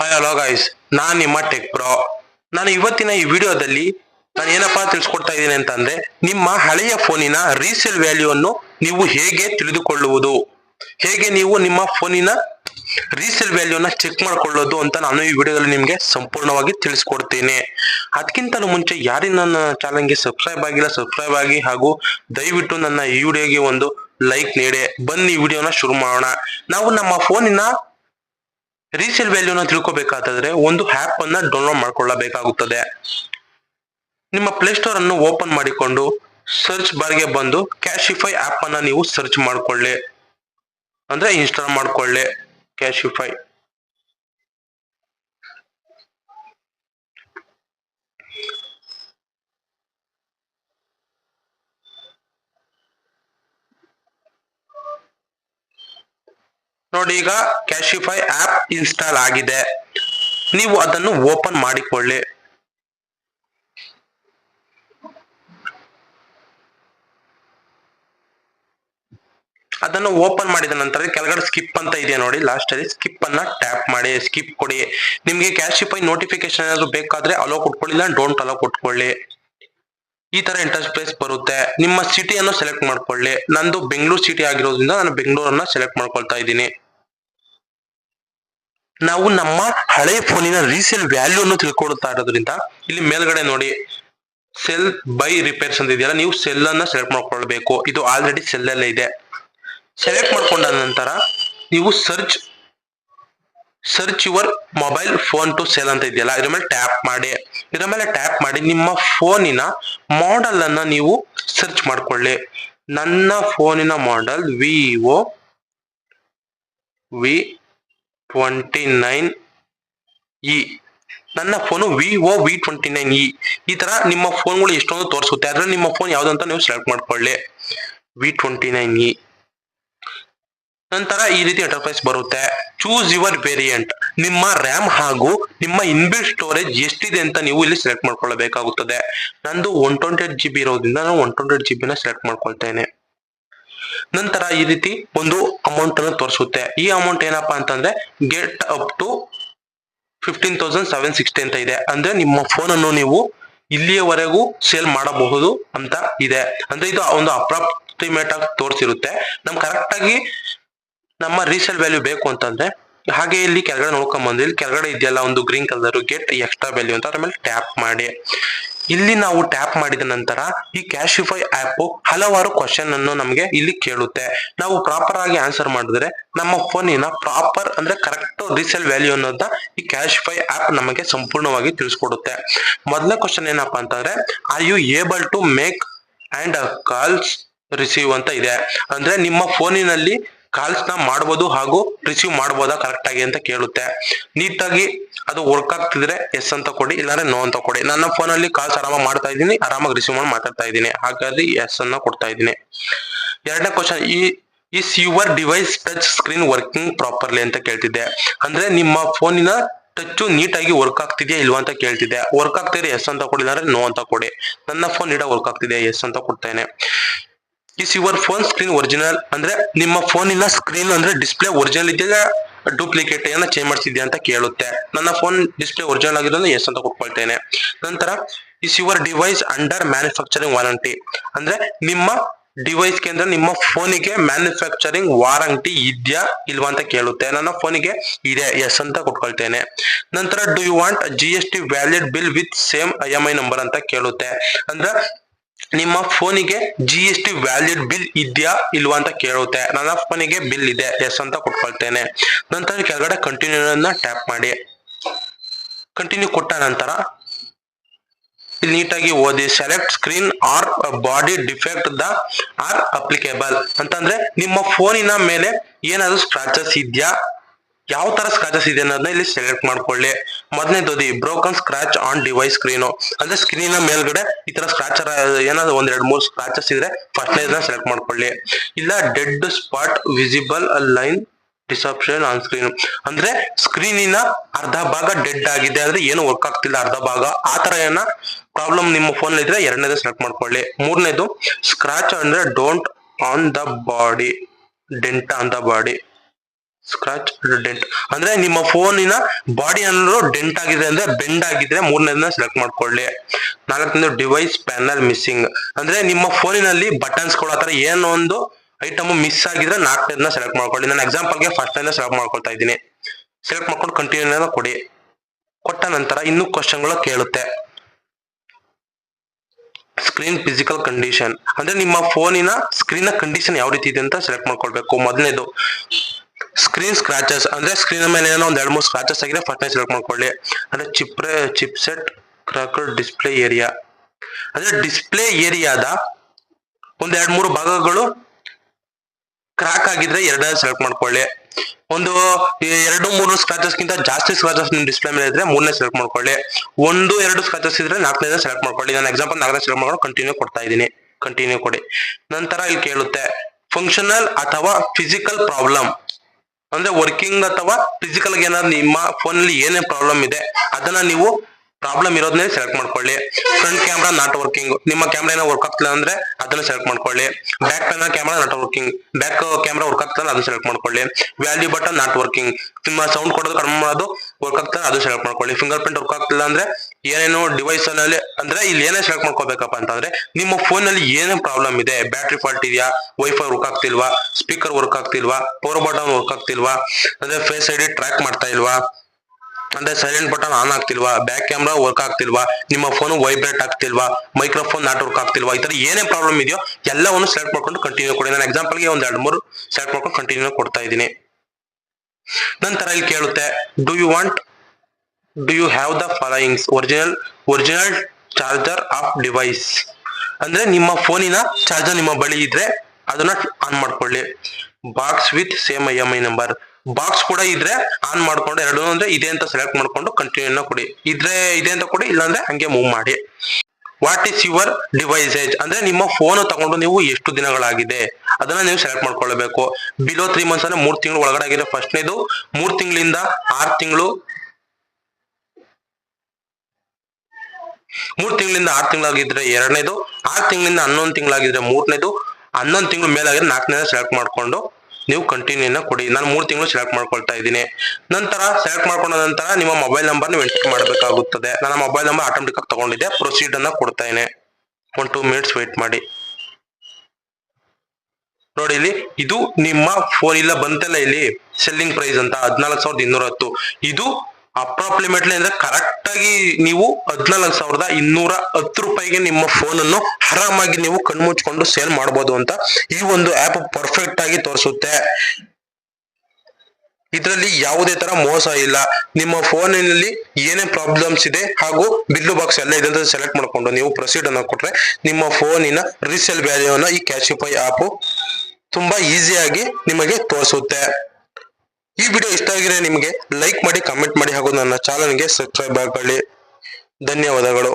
Hi hello guys ನಾನ್ ನಿಮ್ಮ tech pro ನಾನು ಇವತ್ತಿನ ಈ ವಿಡಿಯೋದಲ್ಲಿ ನಾನು ಏನಪ್ಪಾ ತಿಳಿಸ್ಕೊಡ್ತಾ ಇದ್ದೀನಿ ಅಂತಂದ್ರೆ, ನಿಮ್ಮ ಹಳೆಯ ಫೋನಿನ ರೀಸೇಲ್ ವ್ಯಾಲ್ಯೂ ಅನ್ನು ನೀವು ಹೇಗೆ ತಿಳಿದುಕೊಳ್ಳುವುದು? ಹೇಗೆ ನೀವು ನಿಮ್ಮ ಫೋನಿನ ರೀಸೇಲ್ ವ್ಯಾಲ್ಯೂನ ಚೆಕ್ ಮಾಡ್ಕೊಳ್ಳೋದು ಅಂತ ನಾನು ಈ ವಿಡಿಯೋದಲ್ಲಿ ನಿಮಗೆ ಸಂಪೂರ್ಣವಾಗಿ ತಿಳಿಸ್ಕೊಡ್ತೇನೆ. ಅದಕ್ಕಿಂತಲೂ ಮುಂಚೆ ಯಾರಿ ನನ್ನ ಚಾನಲ್ಗೆ ಸಬ್ಸ್ಕ್ರೈಬ್ ಆಗಿಲ್ಲ ಸಬ್ಸ್ಕ್ರೈಬ್ ಆಗಿ ಹಾಗೂ ದಯವಿಟ್ಟು ನನ್ನ ಈ ವಿಡಿಯೋಗೆ ಒಂದು ಲೈಕ್ ನೀಡಿ. ಬನ್ನಿ, ಈ ವಿಡಿಯೋನ ಶುರು ಮಾಡೋಣ. ನಾವು ನಮ್ಮ ಫೋನಿನ ರೀಸೇಲ್ ವ್ಯಾಲ್ಯೂನ ತಿಳ್ಕೊಬೇಕಾದ್ರೆ ಒಂದು ಆಪ್ ಅನ್ನ ಡೌನ್ಲೋಡ್ ಮಾಡ್ಕೊಳ್ಳಬೇಕಾಗುತ್ತದೆ. ನಿಮ್ಮ ಪ್ಲೇಸ್ಟೋರ್ ಅನ್ನು ಓಪನ್ ಮಾಡಿಕೊಂಡು ಸರ್ಚ್ ಬಾರ್ಗೆ ಬಂದು ಕ್ಯಾಶಿಫೈ ಆಪ್ ಅನ್ನ ನೀವು ಸರ್ಚ್ ಮಾಡ್ಕೊಳ್ಳಿ. ಅಂದ್ರೆ ಇನ್ಸ್ಟಾಲ್ ಮಾಡ್ಕೊಳ್ಳಿ ಕ್ಯಾಶಿಫೈ ನೋಡಿ ಈಗ ಕ್ಯಾಶಿಫೈ ಆಪ್ ಇನ್ಸ್ಟಾಲ್ ಆಗಿದೆ. ನೀವು ಅದನ್ನು ಓಪನ್ ಮಾಡಿಕೊಳ್ಳಿ. ಅದನ್ನು ಓಪನ್ ಮಾಡಿದ ನಂತರ ಕೆಳಗಡೆ ಸ್ಕಿಪ್ ಅಂತ ಇದೆ ನೋಡಿ. ಲಾಸ್ಟ್ ಅಲ್ಲಿ ಸ್ಕಿಪ್ ಅನ್ನ ಟ್ಯಾಪ್ ಮಾಡಿ ಸ್ಕಿಪ್ ಕೊಡಿ. ನಿಮ್ಗೆ ಕ್ಯಾಶಿಫೈ ನೋಟಿಫಿಕೇಶನ್ ಏನಾದ್ರು ಬೇಕಾದ್ರೆ ಅಲೋ ಕೊಟ್ಕೊಳ್ಳಿಲ್ಲ ಡೋಂಟ್ ಅಲೋ ಕೊಟ್ಕೊಳ್ಳಿ. ಈ ತರ ಪ್ಲೇಸ್ ಬರುತ್ತೆ. ನಿಮ್ಮ ಸಿಟಿಯನ್ನು ಸೆಲೆಕ್ಟ್ ಮಾಡ್ಕೊಳ್ಳಿ. ನಂದು ಬೆಂಗಳೂರು ಸಿಟಿ ಆಗಿರೋದ್ರಿಂದ ನಾನು ಬೆಂಗಳೂರನ್ನ ಸೆಲೆಕ್ಟ್ ಮಾಡ್ಕೊಳ್ತಾ ಇದ್ದೀನಿ. ನಾವು ನಮ್ಮ ಹಳೆ ಫೋನಿನ ರೀಸೇಲ್ ವ್ಯಾಲ್ಯೂ ಅನ್ನು ತಿಳ್ಕೊಳ್ತಾ ಇರೋದ್ರಿಂದ ಇಲ್ಲಿ ಮೇಲ್ಗಡೆ ನೋಡಿ ಸೆಲ್ ಬೈ ರಿಪೇರ್ಸ್ ಅಂತ ಇದೆಯಲ್ಲ, ನೀವು ಸೆಲ್ ಅನ್ನ ಸೆಲೆಕ್ಟ್ ಮಾಡ್ಕೊಳ್ಬೇಕು. ಇದು ಆಲ್ರೆಡಿ ಸೆಲ್ ಅಲ್ಲೇ ಇದೆ. ಸೆಲೆಕ್ಟ್ ಮಾಡ್ಕೊಂಡ ನಂತರ ನೀವು search search your mobile phone to sell ಅಂತ ಇದೆಯಲ್ಲ, ಇದ್ರ ಮೇಲೆ ಟ್ಯಾಪ್ ಮಾಡಿ, ಇದರ ಮೇಲೆ ಟ್ಯಾಪ್ ಮಾಡಿ ನಿಮ್ಮ ಫೋನಿನ ಮಾಡೆಲ್ ಅನ್ನ ನೀವು ಸರ್ಚ್ ಮಾಡ್ಕೊಳ್ಳಿ. ನನ್ನ ಫೋನಿನ model Vivo V twenty nine E ನನ್ನ phone Vivo V twenty nine E ಈ ತರ ನಿಮ್ಮ ಫೋನ್ಗಳು ಎಷ್ಟೊಂದು ತೋರಿಸುತ್ತೆ. ಅದ್ರಲ್ಲಿ ನಿಮ್ಮ ಫೋನ್ ಯಾವ್ದಂತ ನೀವು ಸೆಲೆಕ್ಟ್ ಮಾಡ್ಕೊಳ್ಳಿ. ವಿ ಟ್ವೆಂಟಿ ನೈನ್ ಇ ನಂತರ ಈ ರೀತಿ ಎಂಟರ್ಪ್ರೈಸ್ ಬರುತ್ತೆ. ಚೂಸ್ ಯುವರ್ ವೇರಿಯಂಟ್ ನಿಮ್ಮ ರ್ಯಾಮ್ ಹಾಗೂ ನಿಮ್ಮ ಇನ್ಬಿಲ್ಟ್ ಸ್ಟೋರೇಜ್ ಎಷ್ಟಿದೆ ಅಂತ ನೀವು ಇಲ್ಲಿ ಸೆಲೆಕ್ಟ್ ಮಾಡ್ಕೊಳ್ಳಬೇಕಾಗುತ್ತದೆ. ನಂದು one twenty eight G B ಇರೋದ್ರಿಂದ ನಾನು ಒನ್ ಟ್ವೆಂಟಿ ಏಟ್ ಜಿ ಬಿನ ಸೆಲೆಕ್ಟ್ ಮಾಡ್ಕೊಳ್ತೇನೆ. ನಂತರ ಈ ರೀತಿ ಒಂದು ಅಮೌಂಟ್ ಅನ್ನು ತೋರಿಸುತ್ತೆ. ಈ ಅಮೌಂಟ್ ಏನಪ್ಪಾ ಅಂತಂದ್ರೆ get up to fifteen thousand seven sixty ಅಂತ ಇದೆ. ಅಂದ್ರೆ ನಿಮ್ಮ ಫೋನ್ ಅನ್ನು ನೀವು ಇಲ್ಲಿಯವರೆಗೂ ಸೇಲ್ ಮಾಡಬಹುದು ಅಂತ ಇದೆ. ಅಂದ್ರೆ ಇದು ಒಂದು ಅಪ್ರಾಕ್ಸಿಮೇಟ್ ಆಗಿ ತೋರಿಸಿರುತ್ತೆ. ನಮ್ ಕರೆಕ್ಟ್ ಆಗಿ ನಮ್ಮ ರೀಸೇಲ್ ವ್ಯಾಲ್ಯೂ ಬೇಕು ಅಂತಂದ್ರೆ ಹಾಗೆ ಇಲ್ಲಿ ಕೆಳಗಡೆ ನೋಡ್ಕೊಂಡ್ ಬಂದ್ರೆ ಇಲ್ಲಿ ಕೆಳಗಡೆ ಇದೆಯಲ್ಲ ಒಂದು green colour get extra value ಅಂತ ಅದ್ರ ಮೇಲೆ ಟ್ಯಾಪ್ ಮಾಡಿ. ಇಲ್ಲಿ ನಾವು ಟ್ಯಾಪ್ ಮಾಡಿದ ನಂತರ ಈ ಕ್ಯಾಶಿಫೈ ಆಪ್ ಹಲವಾರು ಕ್ವಶನ್ ಅನ್ನು ನಮಗೆ ಇಲ್ಲಿ ಕೇಳುತ್ತೆ. ನಾವು ಪ್ರಾಪರ್ ಆಗಿ ಆನ್ಸರ್ ಮಾಡಿದ್ರೆ ನಮ್ಮ ಫೋನಿನ ಪ್ರಾಪರ್ ಅಂದ್ರೆ ಕರೆಕ್ಟ್ ರೀಸೇಲ್ ವ್ಯಾಲ್ಯೂ ಅನ್ನೋದ ಈ ಕ್ಯಾಶಿಫೈ ಆಪ್ ನಮಗೆ ಸಂಪೂರ್ಣವಾಗಿ ತಿಳಿಸ್ಕೊಡುತ್ತೆ. ಮೊದಲ ಕ್ವಶನ್ ಏನಪ್ಪಾ ಅಂತಂದ್ರೆ are you able to make and calls receive ಅಂತ ಇದೆ. ಅಂದ್ರೆ ನಿಮ್ಮ ಫೋನಿನಲ್ಲಿ ಕಾಲ್ಸ್ನ ಮಾಡಬಹುದು ಹಾಗೂ ರಿಸೀವ್ ಮಾಡಬಹುದಾ ಕರೆಕ್ಟ್ ಆಗಿ ಅಂತ ಕೇಳುತ್ತೆ. ನೀಟಾಗಿ ಅದು ವರ್ಕ್ ಆಗ್ತಿದ್ರೆ ಎಸ್ ಅಂತ ಕೊಡಿ, ಇಲ್ಲಾಂದ್ರೆ ನೋ ಅಂತ ಕೊಡಿ. ನನ್ನ ಫೋನ್ ಅಲ್ಲಿ ಕಾಲ್ಸ್ ಆರಾಮಾಗಿ ಮಾಡ್ತಾ ಇದ್ದೀನಿ, ಆರಾಮಾಗಿ ರಿಸೀವ್ ಮಾಡಿ ಮಾತಾಡ್ತಾ ಇದ್ದೀನಿ. ಹಾಗಾಗಿ ಎಸ್ ಅನ್ನ ಕೊಡ್ತಾ ಇದ್ದೀನಿ. ಎರಡನೇ ಕ್ವಶನ್ ಈ is your device touch screen working properly ಅಂತ ಕೇಳ್ತಿದ್ದೆ. ಅಂದ್ರೆ ನಿಮ್ಮ ಫೋನಿನ ಟಚ್ ನೀಟಾಗಿ ವರ್ಕ್ ಆಗ್ತಿದೆಯಾ ಇಲ್ವಾ ಅಂತ ಕೇಳ್ತಿದ್ದೆ. ವರ್ಕ್ ಆಗ್ತಿದ್ರೆ ಎಸ್ ಅಂತ ಕೊಡಿ, ಇಲ್ಲಾಂದ್ರೆ ನೋ ಅಂತ ಕೊಡಿ. ನನ್ನ ಫೋನ್ ನೀಟಾಗಿ ವರ್ಕ್ ಆಗ್ತಿದೆ ಎಸ್ ಅಂತ ಕೊಡ್ತೇನೆ. Is your phone screen original ಅಂದ್ರೆ ನಿಮ್ಮ ಫೋನಿನ ಸ್ಕ್ರೀನ್ ಅಂದ್ರೆ ಡಿಸ್ಪ್ಲೇ ಒರಿಜಿನಲ್ ಇದೆಯಾ ಡೂಪ್ಲಿಕೇಟ್ ಏನ ಚೇಂಜ್ ಮಾಡಿಸಿದ್ಯಾ ಅಂತ ಕೇಳುತ್ತೆ. ನನ್ನ ಫೋನ್ ಡಿಸ್ಪ್ಲೇ ಒರಿಜಿನಲ್ ಆಗಿರೋದು ಎಸ್ ಅಂತ ಕೊಟ್ಕೊಳ್ತೇನೆ. ನಂತರ is your device under manufacturing warranty ಅಂದ್ರೆ ನಿಮ್ಮ ಡಿವೈಸ್ಗೆ ಅಂದ್ರೆ ನಿಮ್ಮ ಫೋನಿಗೆ ಮ್ಯಾನುಫ್ಯಾಕ್ಚರಿಂಗ್ ವಾರಂಟಿ ಇದೆಯಾ ಇಲ್ವಾ ಅಂತ ಕೇಳುತ್ತೆ. ನನ್ನ ಫೋನಿಗೆ ಇದೆ ಎಸ್ ಅಂತ ಕೊಟ್ಕೊಳ್ತೇನೆ. ನಂತರ do you want G S T valid bill with same I M I number ಅಂತ ಕೇಳುತ್ತೆ. ಅಂದ್ರೆ ನಿಮ್ಮ ಫೋನಿಗೆ G S T valid bill ಇದೆಯಾ ಇಲ್ವಾ ಅಂತ ಕೇಳುತ್ತೆ. ನನ್ನ ಫೋನಿಗೆ ಬಿಲ್ ಇದೆ ಎಸ್ ಅಂತ ಕೊಟ್ಕೊಳ್ತೇನೆ. ನಂತರ ಕೆಳಗಡೆ ಕಂಟಿನ್ಯೂ ಅನ್ನ ಟ್ಯಾಪ್ ಮಾಡಿ. ಕಂಟಿನ್ಯೂ ಕೊಟ್ಟ ನಂತರ ನೀಟಾಗಿ ಓದಿ. Select screen or body defect the are applicable ಅಂತಂದ್ರೆ ನಿಮ್ಮ ಫೋನಿನ ಮೇಲೆ ಏನಾದ್ರು ಸ್ಕ್ರಾಚಸ್ ಇದೆಯಾ? ಯಾವ ತರ ಸ್ಕ್ರಾಚಸ್ ಇದೆ ಅನ್ನೋದನ್ನ ಇಲ್ಲಿ ಸೆಲೆಕ್ಟ್ ಮಾಡ್ಕೊಳ್ಳಿ. ಮೊದಲನೇದು broken scratch on device screen ಅಂದ್ರೆ ಸ್ಕ್ರೀನ್ ಮೇಲ್ಗಡೆ ಈ ತರ ಸ್ಕ್ರಾಚ್ ಏನಾದ್ರು ಒಂದ್ ಎರಡ್ ಮೂರು ಸ್ಕ್ರಾಚಸ್ ಇದ್ರೆ ಫಸ್ಟ್ ಸೆಲೆಕ್ಟ್ ಮಾಡ್ಕೊಳ್ಳಿ. ಇಲ್ಲ dead spot visible line disruption on screen ಅಂದ್ರೆ ಸ್ಕ್ರೀನಿನ ಅರ್ಧ ಭಾಗ ಡೆಡ್ ಆಗಿದೆ ಅಂದ್ರೆ ಏನು ವರ್ಕ್ ಆಗ್ತಿಲ್ಲ ಅರ್ಧ ಭಾಗ. ಆ ತರ ಏನ ಪ್ರಾಬ್ಲಮ್ ನಿಮ್ಮ ಫೋನ್ ಇದ್ರೆ ಎರಡನೇದು ಸೆಲೆಕ್ಟ್ ಮಾಡ್ಕೊಳ್ಳಿ. ಮೂರನೇದು ಸ್ಕ್ರಾಚ್ ಅಂದ್ರೆ dent on the body dent on the body scratch dent ಅಂದ್ರೆ ನಿಮ್ಮ ಫೋನಿನ ಬಾಡಿ ಅನ್ನೋದು ಡೆಂಟ್ ಆಗಿದೆ ಅಂದ್ರೆ ಬೆಂಡ್ ಆಗಿದ್ರೆ ಮೂರನೇದನ್ನ ಸೆಲೆಕ್ಟ್ ಮಾಡ್ಕೊಳ್ಳಿ. ನಾಲ್ಕನೇದು ಡಿವೈಸ್ ಪ್ಯಾನಲ್ ಮಿಸ್ಸಿಂಗ್ ಅಂದ್ರೆ ನಿಮ್ಮ ಫೋನಿನಲ್ಲಿ ಬಟನ್ಸ್ಗಳು ಆತರ ಏನೋ ಒಂದು ಐಟಮ್ ಮಿಸ್ ಆಗಿದ್ರೆ ನಾಲ್ಕನೇದನ್ನ ಸೆಲೆಕ್ಟ್ ಮಾಡ್ಕೊಳ್ಳಿ. ನಾನು ಎಕ್ಸಾಂಪಲ್ಗೆ ಫಸ್ಟ್ ಸೆಲೆಕ್ಟ್ ಮಾಡ್ಕೊಳ್ತಾ ಇದ್ದೀನಿ. ಸೆಲೆಕ್ಟ್ ಮಾಡ್ಕೊಂಡು ಕಂಟಿನ್ಯೂ ಕೊಡಿ. ಕೊಟ್ಟ ನಂತರ ಇನ್ನೂ ಕ್ವಶನ್ಗಳು ಕೇಳುತ್ತೆ. ಸ್ಕ್ರೀನ್ ಫಿಸಿಕಲ್ ಕಂಡೀಷನ್ ಅಂದ್ರೆ ನಿಮ್ಮ ಫೋನಿನ ಸ್ಕ್ರೀನ್ ಕಂಡೀಷನ್ ಯಾವ ರೀತಿ ಇದೆ ಅಂತ ಸೆಲೆಕ್ಟ್ ಮಾಡ್ಕೊಳ್ಬೇಕು. ಮೊದಲನೇದು ಸ್ಕ್ರೀನ್ ಸ್ಕ್ರಾಚಸ್ ಅಂದ್ರೆ ಸ್ಕ್ರೀನ್ ಮೇಲೆ ಏನೋ ಒಂದ್ ಎರಡು ಮೂರು ಸ್ಕ್ರಾಚಸ್ ಆಗಿದೆ ಫಸ್ಟ್ ಸೆಲೆಕ್ಟ್ ಮಾಡ್ಕೊಳ್ಳಿ. ಅಂದ್ರೆ ಚಿಪ್ರೆ ಚಿಪ್ಸೆಟ್ ಕ್ರಾಕರ್ ಡಿಸ್ಪ್ಲೇ ಏರಿಯಾ ಅಂದ್ರೆ ಡಿಸ್ಪ್ಲೇ ಏರಿಯಾದ ಒಂದ್ ಎರಡ್ ಮೂರು ಭಾಗಗಳು ಕ್ರಾಕ್ ಆಗಿದ್ರೆ ಎರಡನೇ ಸೆಲೆಕ್ಟ್ ಮಾಡ್ಕೊಳ್ಳಿ. ಒಂದು ಎರಡು ಮೂರು ಸ್ಕ್ರಾಚಸ್ ಗಿಂತ ಜಾಸ್ತಿ ಸ್ಕ್ರಾಚಸ್ ನಿಮ್ ಡಿಸ್ಪ್ಲೇ ಮೇಲೆ ಇದ್ರೆ ಮೂರನೇ ಸೆಲೆಕ್ಟ್ ಮಾಡ್ಕೊಳ್ಳಿ. ಒಂದು, ಎರಡು ಸ್ಕ್ರಾಚಸ್ ಇದ್ರೆ ನಾಲ್ಕನೇ ಸೆಲೆಕ್ಟ್ ಮಾಡ್ಕೊಳ್ಳಿ. ನಾನು ಎಕ್ಸಾಂಪಲ್ ನಾಲ್ಕನೇ ಸೆಲೆಕ್ಟ್ ಮಾಡ್ಕೊಂಡು ಕಂಟಿನ್ಯೂ ಕೊಡ್ತಾ ಇದೀನಿ ಕಂಟಿನ್ಯೂ ಕೊಡಿ. ನಂತರ ಇಲ್ಲಿ ಕೇಳುತ್ತೆ ಫಂಕ್ಷನಲ್ ಅಥವಾ ಫಿಸಿಕಲ್ ಪ್ರಾಬ್ಲಮ್ ಅಂದ್ರೆ ವರ್ಕಿಂಗ್ ಅಥವಾ ಫಿಸಿಕಲ್ ಏನಾದ್ರು ನಿಮ್ಮ ಫೋನ್ ಅಲ್ಲಿ ಏನೇ ಪ್ರಾಬ್ಲಮ್ ಇದೆ, ಅದನ್ನ ನೀವು ಪ್ರಾಬ್ಲಮ್ ಇರೋದನ್ನೇ ಸೆಲೆಕ್ಟ್ ಮಾಡ್ಕೊಳ್ಳಿ. ಫ್ರಂಟ್ ಕ್ಯಾಮ್ರಾ ನಾಟ್ ವರ್ಕಿಂಗ್ ನಿಮ್ಮ ಕ್ಯಾಮ್ರಾ ಏನೋ ವರ್ಕ್ ಆಗ್ತಿಲ್ಲ ಅಂದ್ರೆ ಅದನ್ನ ಸೆಲೆಕ್ಟ್ ಮಾಡ್ಕೊಳ್ಳಿ. Back panel camera not working back camera work ಆಗ್ತಿಲ್ಲ ಅದನ್ನ ಸೆಲೆಕ್ಟ್ ಮಾಡ್ಕೊಳ್ಳಿ. ವ್ಯಾಲ್ಯೂ ಬಟನ್ ನಾಟ್ ವರ್ಕಿಂಗ್ ನಿಮ್ಮ ಸೌಂಡ್ ಕೊಡೋದು ಕಡಿಮೆ ಮಾಡೋದು ವರ್ಕ್ ಆಗ್ತದೆ ಅದು ಸೆಲೆಕ್ಟ್ ಮಾಡ್ಕೊಳ್ಳಿ. ಫಿಂಗರ್ ಪ್ರಿಂಟ್ ವರ್ಕ್ ಆಗ್ತಿಲ್ಲ ಅಂದ್ರೆ ಏನೇನು ಡಿವೈಸ್ ಅಲ್ಲಿ ಅಂದ್ರೆ ಇಲ್ಲಿ ಏನೇ ಸೆಲೆಕ್ಟ್ ಮಾಡ್ಕೋಬೇಕಪ್ಪ ಅಂತಂದ್ರೆ ನಿಮ್ಮ ಫೋನ್ ಅಲ್ಲಿ ಏನೇ ಪ್ರಾಬ್ಲಮ್ ಇದೆ ಬ್ಯಾಟ್ರಿ ಫಾಲ್ಟ್ ಇದೆಯಾ ವೈಫೈ ವರ್ಕ್ ಆಗ್ತಿಲ್ವಾ ಸ್ಪೀಕರ್ ವರ್ಕ್ ಆಗ್ತಿಲ್ವಾ ಪವರ್ ಬಟನ್ ವರ್ಕ್ ಆಗ್ತಿಲ್ವಾ, ಅಂದ್ರೆ ಫೇಸ್ ಐಡಿ ಟ್ರ್ಯಾಕ್ ಮಾಡ್ತಾ ಇಲ್ವಾ, ಅಂದ್ರೆ ಸೈಲೆಂಟ್ ಬಟನ್ ಆನ್ ಆಗ್ತಿಲ್ವಾ ಬ್ಯಾಕ್ ಕ್ಯಾಮ್ರಾ ವರ್ಕ್ ಆಗ್ತಿಲ್ವಾ, ನಿಮ್ಮ ಫೋನ್ ವೈಬ್ರೇಟ್ ಆಗ್ತಿಲ್ವಾ ಮೈಕ್ರೋಫೋನ್ ನಾಟ್ ವರ್ಕ್ ಆಗ್ತಿಲ್ವಾ, ಈ ತರ ಏನೇ ಪ್ರಾಬ್ಲಮ್ ಇದೆಯೋ ಎಲ್ಲವನ್ನು ಸೆಲೆಕ್ಟ್ ಮಾಡ್ಕೊಂಡು ಕಂಟಿನ್ಯೂ ಕೊಡಿ. ನಾನು ಎಕ್ಸಾಂಪಲ್ಗೆ ಒಂದ್ ಎರಡು ಮೂರು ಸೆಲೆಕ್ಟ್ ಮಾಡ್ಕೊಂಡು ಕಂಟಿನ್ಯೂ ಕೊಡ್ತಾ ಇದ್ದೀನಿ. ನಂತರ ಇಲ್ಲಿ ಕೇಳುತ್ತೆ do you want do you have the followings original original charger of device ಅಂದ್ರೆ ನಿಮ್ಮ ಫೋನಿನ ಚಾರ್ಜರ್ ನಿಮ್ಮ ಬಳಿ ಇದ್ರೆ ಅದನ್ನ ಆನ್ ಮಾಡ್ಕೊಳ್ಳಿ. Box with same I M I number box ಕೂಡ ಇದ್ರೆ ಆನ್ ಮಾಡ್ಕೊಂಡು ಎರಡು ಅಂದ್ರೆ ಇದೆ ಅಂತ ಸೆಲೆಕ್ಟ್ ಮಾಡ್ಕೊಂಡು ಕಂಟಿನ್ಯೂ ಕೊಡಿ. ಇದ್ರೆ ಇದೆ ಅಂತ ಕೊಡಿ, ಇಲ್ಲಾಂದ್ರೆ ಹಂಗೆ ಮೂವ್ ಮಾಡಿ. ವಾಟ್ ಇಸ್ ಯುವರ್ ಡಿವೈಸೇಜ್ ಅಂದ್ರೆ ನಿಮ್ಮ ಫೋನ್ ತಗೊಂಡು ನೀವು ಎಷ್ಟು ದಿನಗಳಾಗಿದೆ? ಅದನ್ನ ನೀವು ಸೆಲೆಕ್ಟ್ ಮಾಡ್ಕೊಳ್ಬೇಕು. ಬಿಲೋ ತ್ರೀ ಮಂತ್ಸ್ ಅಂದ್ರೆ ಮೂರ್ ತಿಂಗಳು ಒಳಗಡೆ ಆಗಿದೆ ಫಸ್ಟ್ನೇದು ಮೂರ್ ತಿಂಗಳಿಂದ ಆರ್ ತಿಂಗಳು ಮೂರ್ ತಿಂಗಳಿಂದ ಆರ್ ತಿಂಗಳಾಗಿದ್ರೆ ಎರಡನೇದು, ಆರ್ ತಿಂಗಳಿಂದ ಹನ್ನೊಂದು ತಿಂಗಳಾಗಿದ್ರೆ ಮೂರನೇದು, ಹನ್ನೊಂದು ತಿಂಗಳು ಮೇಲಾಗಿದ್ರೆ ನಾಲ್ಕನೇದ ಸೆಲೆಕ್ಟ್ ಮಾಡ್ಕೊಂಡು ನೀವು ಕಂಟಿನ್ಯೂನ ಕೊಡಿ. ನಾನು ಮೂರು ತಿಂಗಳು ಸೆಲೆಕ್ಟ್ ಮಾಡ್ಕೊಳ್ತಾ ಇದ್ದೀನಿ. ನಂತರ ಸೆಲೆಕ್ಟ್ ಮಾಡ್ಕೊಂಡ ನಂತರ ನಿಮ್ಮ ಮೊಬೈಲ್ ನಂಬರ್ ನೀವು ಎಂಟರ್ ಮಾಡಬೇಕಾಗುತ್ತದೆ. ನನ್ನ ಮೊಬೈಲ್ ನಂಬರ್ ಆಟೋಮೆಟಿಕ್ ಆಗಿ ತಗೊಂಡಿದ್ದೆ. ಪ್ರೊಸೀಡ್ ಅನ್ನ ಕೊಡ್ತಾ ಒನ್ ಟೂ ಮಿನಿಟ್ಸ್ ವೇಟ್ ಮಾಡಿ. ನೋಡಿ ಇಲ್ಲಿ, ಇದು ನಿಮ್ಮ ಫೋನ್ ಇಲ್ಲ ಬಂತಲ್ಲ ಇಲ್ಲಿ ಸೆಲ್ಲಿಂಗ್ ಪ್ರೈಸ್ ಅಂತ ಹದಿನಾಲ್ಕು ಸಾವಿರದ ಇನ್ನೂರ ಹತ್ತು. ಇದು ಅಪ್ರಾಪ್ಲಿಮೇಟ್ಲಿ ಅಂದ್ರೆ ಕರೆಕ್ಟ್ ಆಗಿ ನೀವು ಹದಿನಾಲ್ಕು ಸಾವಿರದ ಇನ್ನೂರ ಹತ್ತು ರೂಪಾಯಿಗೆ ನಿಮ್ಮ ಫೋನ್ ಅನ್ನು ಆರಾಮಾಗಿ ನೀವು ಕಣ್ಮುಚ್ಕೊಂಡು ಸೇಲ್ ಮಾಡಬಹುದು ಅಂತ ಈ ಒಂದು ಆಪ್ ಪರ್ಫೆಕ್ಟ್ ಆಗಿ ತೋರಿಸುತ್ತೆ. ಇದರಲ್ಲಿ ಯಾವುದೇ ತರ ಮೋಸ ಇಲ್ಲ. ನಿಮ್ಮ ಫೋನಿನಲ್ಲಿ ಏನೇ ಪ್ರಾಬ್ಲಮ್ಸ್ ಇದೆ ಹಾಗೂ ಬಿಲ್ಲು ಬಾಕ್ಸ್ ಎಲ್ಲ ಇದೆ ಅಂತ ಸೆಲೆಕ್ಟ್ ಮಾಡ್ಕೊಂಡು ನೀವು ಪ್ರೊಸೀಡ್ ಅನ್ನ ಕೊಟ್ರೆ ನಿಮ್ಮ ಫೋನಿನ ರೀಸೇಲ್ ವ್ಯಾಲ್ಯೂನ ಈ ಕ್ಯಾಶಿಫೈ ಆಪ್ ತುಂಬಾ ಈಸಿಯಾಗಿ ನಿಮಗೆ ತೋರಿಸುತ್ತೆ. ಈ ವಿಡಿಯೋ ಇಷ್ಟ ಆಗಿದ್ರೆ ನಿಮಗೆ ಲೈಕ್ ಮಾಡಿ ಕಮೆಂಟ್ ಮಾಡಿ ಹಾಗೂ ನನ್ನ ಚಾನಲ್ಗೆ ಸಬ್ಸ್ಕ್ರೈಬ್ ಆಗಲಿ ಧನ್ಯವಾದಗಳು.